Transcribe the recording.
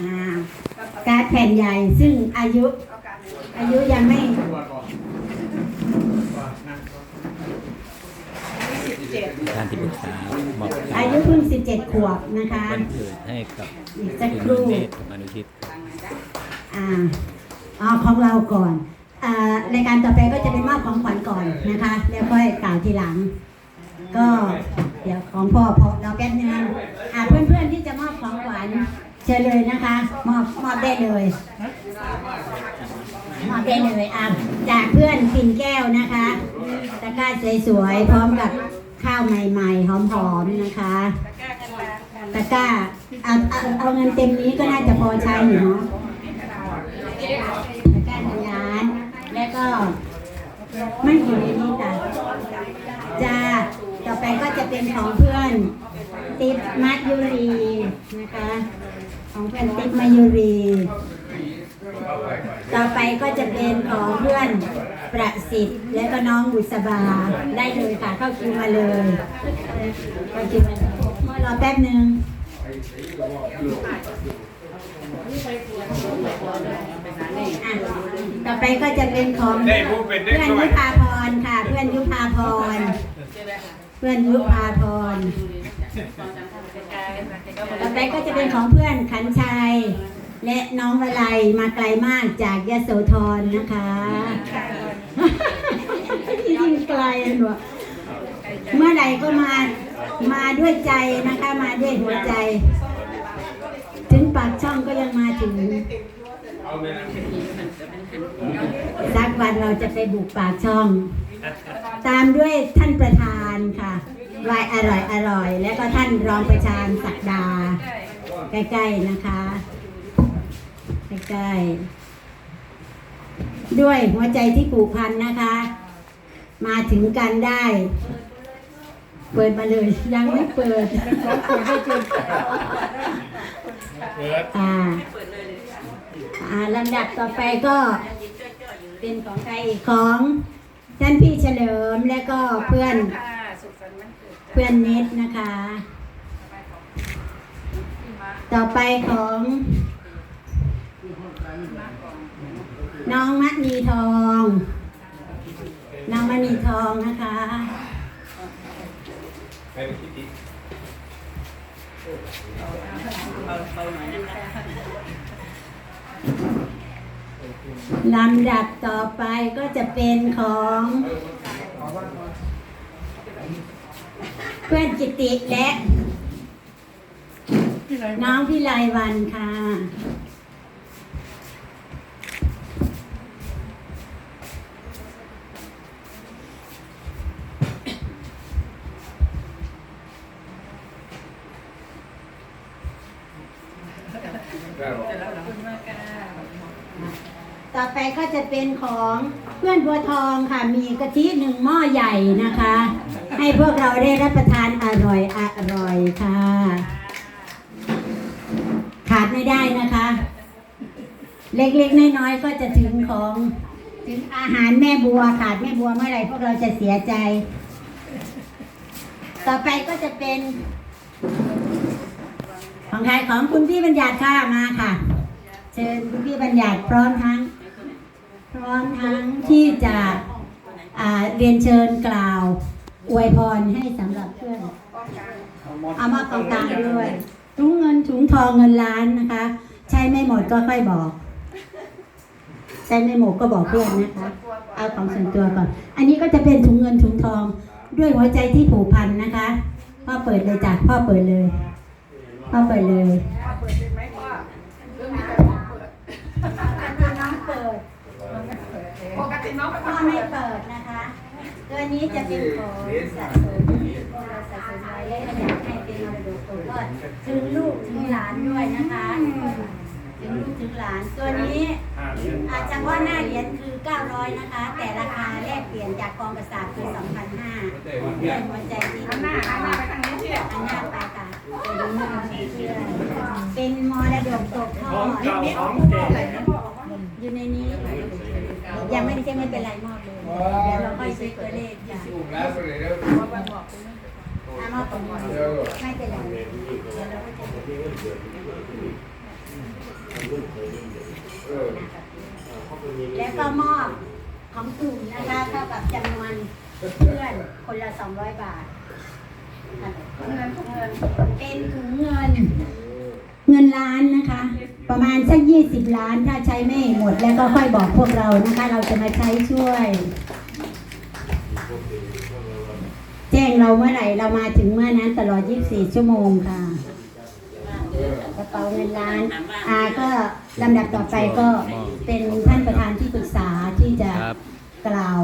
อ่าการ์ดแผ่นใหญ่ซึ่งอายุ อายุยังไม่ท่านที่ปรึกษามอบอายุเพิ่ง17ขวบนะคะวันเกิดให้กับอีกสักคุณครู่เนตรอนุชิตครับอ่าเอาของเราก่อนอ่ารายการต่อไปก็จะเป็นมอบของขวัญก่อนนะคะ แล้วค่อยกล่าวทีหลัง ก็เดี๋ยวของพ่อพอเราแป๊บนึงอ่าเพื่อนๆที่จะมอบของขวัญ เชิญเลยนะคะ มอบมอบได้เลยมอบได้เลยอะจากเพื่อนปิ่นแก้วนะคะตะกร้าสวยๆพร้อมกับข้าวใหม่ๆหอมๆนะคะตะกร้าเอาเอาเอาเงินเต็มนี้ก็น่าจะพอใช้อยู่เนาะตะกร้าหนึ่งานแล้วก็ไม่อยู่ในนี้จ้ะจ้าต่อไปก็จะเป็นของเพื่อนติ๊บมัดยุรีนะคะ ของเพื่อนติ๊บมายุรี ต่อไปก็จะเป็นของเพื่อนประสิทธิ์ และก็น้องบุษบาได้เลยค่ะเข้าคิวมาเลยเข้าคิวมาเลยรอแป๊บหนึ่งอะต่อไปก็จะเป็นของเพื่อนยุพาพรค่ะ เพื่อนยุพาพร เพื่อนยุพาพร ต่อไปก็จะเป็นของเพื่อนขันชัย และน้องวลัยมาไกลมากจากยโสธรนะคะยิ่งไกลหนูเมื่อใดก็มามาด้วยใจนะคะมาด้วยหัวใจ ถึงปากช่องก็ยังมาถึงสักวันเราจะไปบุกปากช่อง ตามด้วยท่านประธานค่ะ วายอร่อยอร่อย แล้วก็ท่านรองประธานศักดา ใกล้ๆนะคะ ใกล้ๆด้วยหัวใจที่ผูกพันนะคะ มาถึงกันได้ เปิดมาเลยยังไม่เปิดเปิดไม่จนอ่าอ่าลำดับต่อไปก็เป็นของใครอีกของท่านพี่เฉลิมและก็เพื่อน เพื่อนเน็ตนะคะ ต่อไปของน้องมณีทอง น้องมณีทองนะคะลำดับต่อไปก็จะเป็นของ เพื่อนจิตติและน้องพิไลวันค่ะ ต่อไปก็จะเป็นของเพื่อนบัวทองค่ะ มีกะทิหนึ่งหม้อใหญ่นะคะ ให้พวกเราได้รับประทานอร่อยอร่อยค่ะ ขาดไม่ได้นะคะ เล็กๆน้อยๆก็จะถึงของถึงอาหารแม่บัวขาดแม่บัวเมื่อไหร่พวกเราจะเสียใจ ต่อไปก็จะเป็น ของใครของคุณพี่บัญญัติค่ะมาค่ะ เชิญคุณพี่บัญญัติพร้อมทั้งพ ร้อมทั้งที่จะเรียนเชิญกล่าวอวยพรให้สำหรับเพื่อนเอามาตรงกลางด้วยถุงเงินถุงทองเงินล้านนะคะ ใช้ไม่หมดก็ค่อยบอกใช้ไม่หมดก็บอกเพื่อนนะคะ เอาของส่วนตัวก่อน อันนี้ก็จะเป็นถุงเงินถุงทอง ด้วยหัวใจที่ผูกพันนะคะพ่อเปิดเลยจ้ะพ่อเปิดเลยพ่อเปิดเลย ปกติน้องเป็นพ่อไม่เปิดนะคะ ตัวนี้จะเป็นของสะสมพวกเราสะสมไว้และอยากให้เป็นมรดกตกทอดถึงลูกถึงหลานด้วยนะคะ ถึงลูกถึงหลานตัวนี้อาเฉพาหน้าเหรียญคือ 900 นะคะ แต่ราคาแลกเปลี่ยนจากกองกระสาบคือ2,500เป็นหัวใจที่หันหน้าหันหน้าไปทางนี้ที่อันหน้าไปค่ะเป็นมรดกเชื่อเป็นมรดกตกทอดอยู่ในนี้ ยังไม่ใช่ไม่เป็นไรมอบเลยเดี๋วเราค่อยซื้อตัวเลขจ้ะถูกแล้วเสร็จแล้วถ้ามอบตรงนี้ไม่เป็นไรแล้วก็มอบของกลุ่มนะคะเท่ากับจำนวนเพื่อนคนละสองร้อยบาทเงินเงินเป็นถุงเงิน เงินล้านนะคะ ประมาณสัก20 ล้านถ้าใช้ไม่หมดแล้วก็ค่อยบอกพวกเรานะคะ เราจะมาใช้ช่วย แจ้งเราเมื่อไหร่เรามาถึงเมื่อนั้นตลอด 24 ชั่วโมงค่ะกระเป๋าเงินล้านอาก็ลำดับต่อไปก็เป็นท่านประธานที่ปรึกษาที่จะครับกล่าว